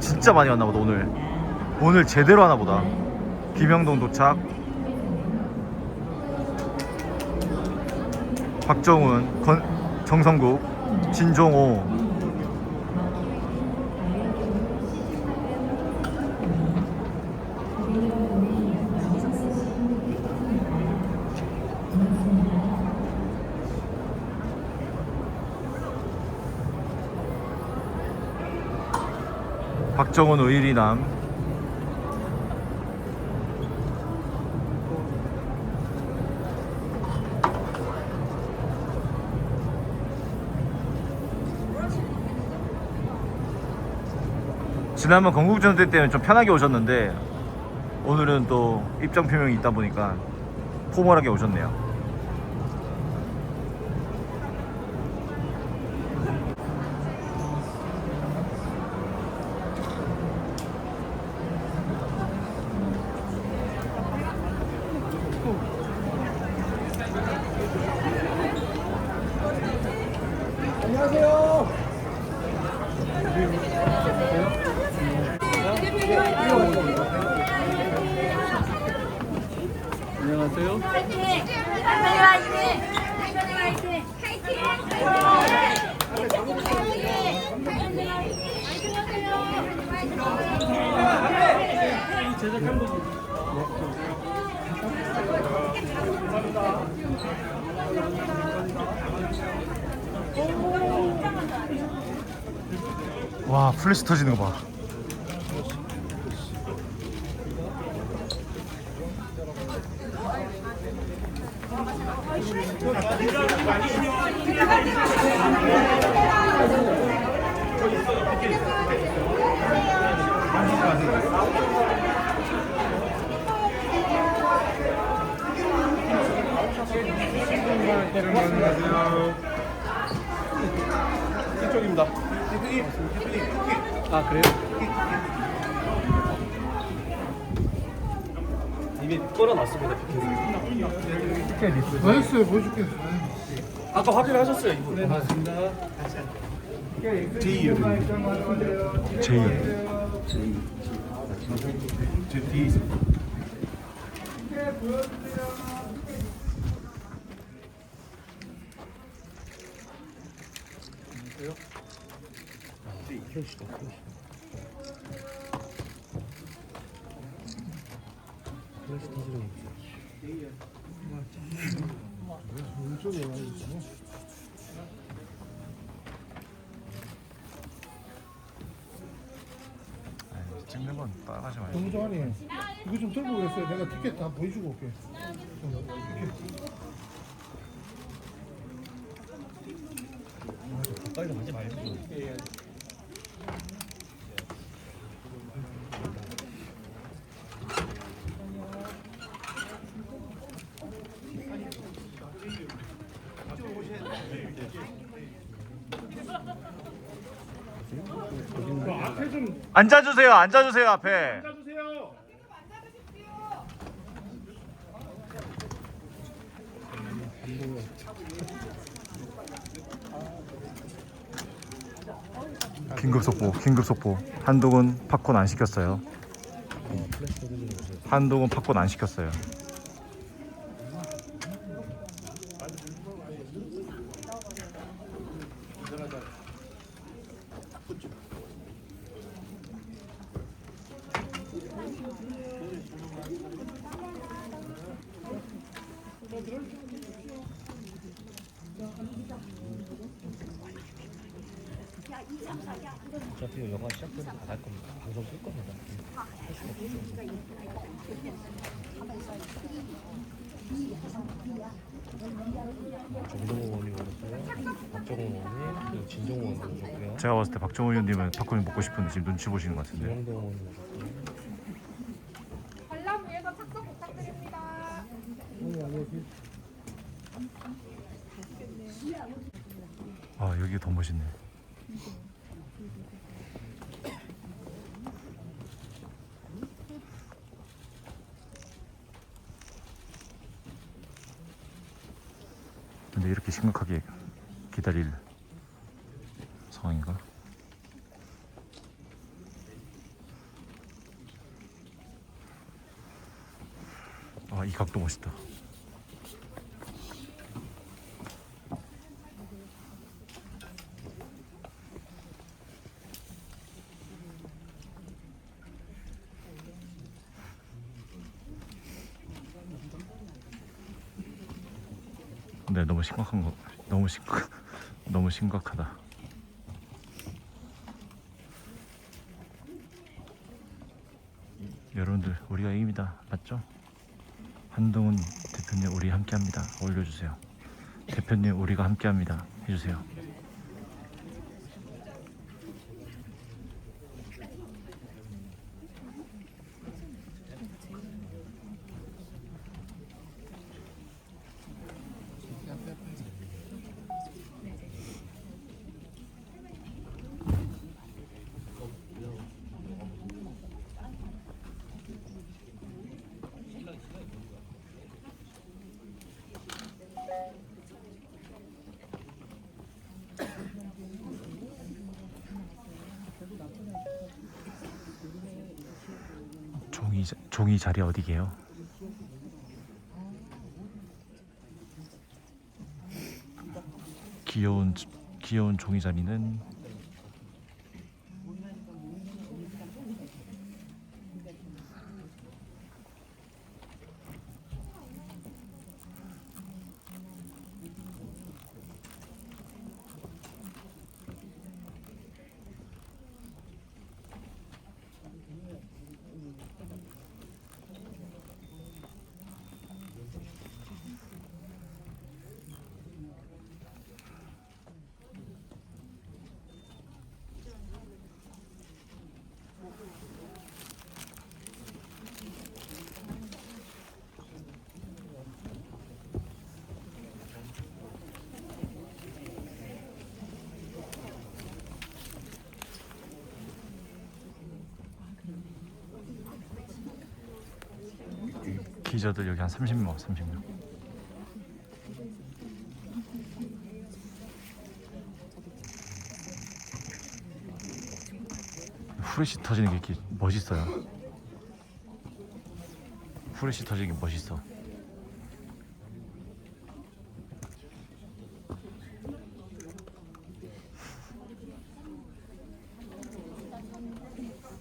진짜 많이 왔나 보다 오늘. 오늘 제대로 하나 보다. 김영동 도착. 박정훈 건, 정성국 진종호 박정훈 의리남 지난번 건국전대 때는 좀 편하게 오셨는데 오늘은 또 입장 표명이 있다 보니까 포멀하게 오셨네요. 안녕하세요. 화이팅! 화이팅! 화이팅! 화이팅! 제작한 거. 와 플래시 터지는 거 봐. 이쪽입니다. 아 그래요? 이미 끌어놨습니다. 맛있어요 보여줄게 아까 확인하셨어요 이분. 네 맞습니다. 제이. 제 뒤에 있어. 아이, 찍는 건 따라가지 말고. 너무 좋아하네 이거 좀 들고 그랬어요 내가 티켓 다 보여주고 올게 가까이 좀 하지 말고. 앉아주세요. 앉아주세요 앞에. 앉아주세요 긴급 속보. 긴급 속보. 한동훈 팝콘 안 시켰어요. 한동훈 팝콘 안 시켰어요. 어차피 영화 시작되면 나갈 겁니다. 방송 끌 겁니다. 할 수가 없죠. 정동호 의원이 오셨고요. 박정호 의원이 그리고 진정호 의원이 오셨고요. 제가 봤을 때 박정훈 의원님은 팝콘이 먹고 싶은데 지금 눈치 보시는 것 같은데. 김영동 의원이 오셨고요. 관람 위해서 착석 부탁드립니다. 아 여기 더 멋있네. 심각하게 기다릴 상황인가? 아, 이 각도 멋있다. 네, 너무 심각한 거, 너무 심각, 너무 심각하다. 여러분들, 우리가 이깁니다. 맞죠? 한동훈 대표님, 우리 함께합니다. 올려주세요. 대표님, 우리가 함께합니다. 해주세요. 종이 자- 종이 자리 어디게요? 귀여운 귀여운 종이 자리는 기자들 여기 한 30명 30명. 후레쉬 터지는 게 이렇게 멋있어요. 후레쉬 터지는 게 멋있어.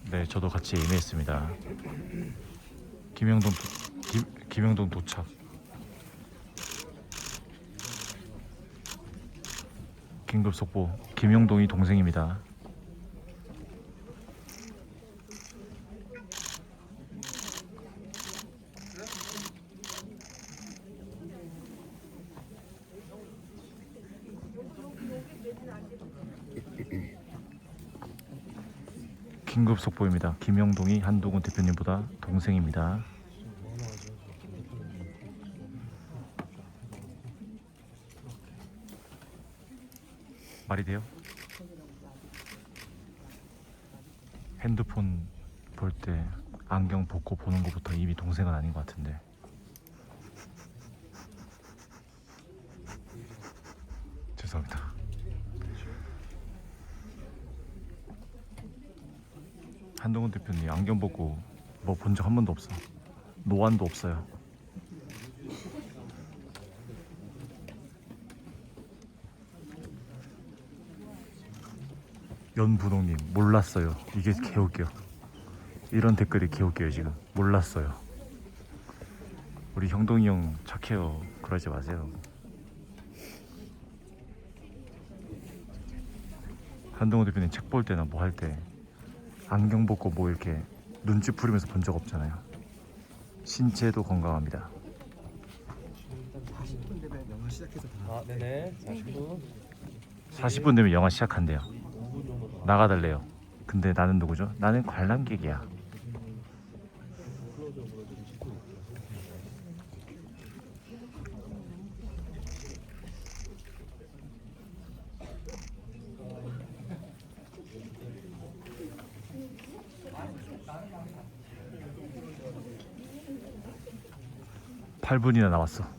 네 저도 같이 예매했습니다. 김영동 도, 김, 김영동 도착. 긴급 속보. 김영동이 동생입니다. 긴급 속보입니다. 김영동이 한동훈 대표님보다 동생입니다. 말이 돼요? 핸드폰 볼 때 안경 벗고 보는 것부터 이미 동생은 아닌 것 같은데. 죄송합니다. 한동훈 대표님 안경 벗고 뭐 본 적 한 번도 없어. 노안도 없어요 연분홍님 몰랐어요. 이게 개웃겨. 이런 댓글이 개웃겨요 지금. 몰랐어요. 우리 형동이 형 착해요. 그러지 마세요. 한동호 대표님 책 볼 때나 뭐 할 때 안경 벗고 뭐 이렇게 눈치 풀으면서 본 적 없잖아요. 신체도 건강합니다. 아 네네 40분 40분 되면 영화 시작한대요. 나가달래요. 근데 나는 누구죠? 나는 관람객이야. 팔분이나 남았어.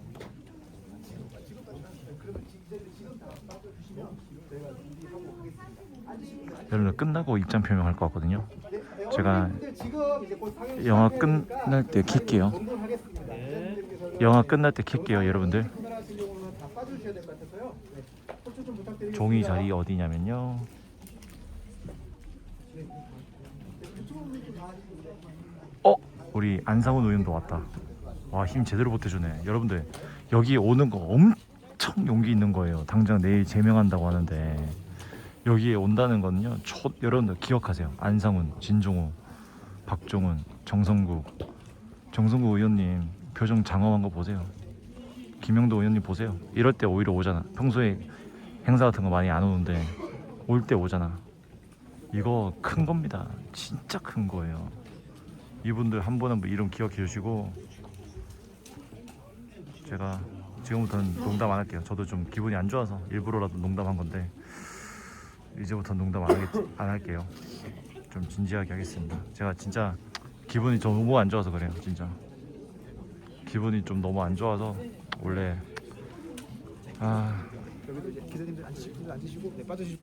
여러분 끝나고 입장 표명할 것 같거든요. 제가 영화 끝날 때 킬게요. 네 영화 끝날 때 켤게요 여러분들. 종이 자리 어디냐면요 어? 우리 안상훈 의원도 왔다 와 힘 제대로 보태주네 여러분들 여기 오는 거 엄청 용기 있는 거예요 당장 내일 제명한다고 하는데 여기에 온다는 거는요 초, 여러분들 기억하세요. 안상훈, 진종우, 박종훈, 정성국 정성국 의원님 표정 장엄한 거 보세요. 김영도 의원님 보세요. 이럴 때 오히려 오잖아. 평소에 행사 같은 거 많이 안 오는데 올 때 오잖아. 이거 큰 겁니다. 진짜 큰 거예요. 이분들 한분한분 이름 기억해 주시고 제가 지금부터는 농담 안 할게요. 저도 좀 기분이 안 좋아서 일부러라도 농담한 건데 이제부터 농담 안, 하겠, 안 할게요. 좀 진지하게 하겠습니다. 제가 진짜 기분이 좀 너무 안 좋아서 그래요 진짜. 기분이 좀 너무 안 좋아서 원래 아. 기자님들 앉으시고 네, 빠져주시고.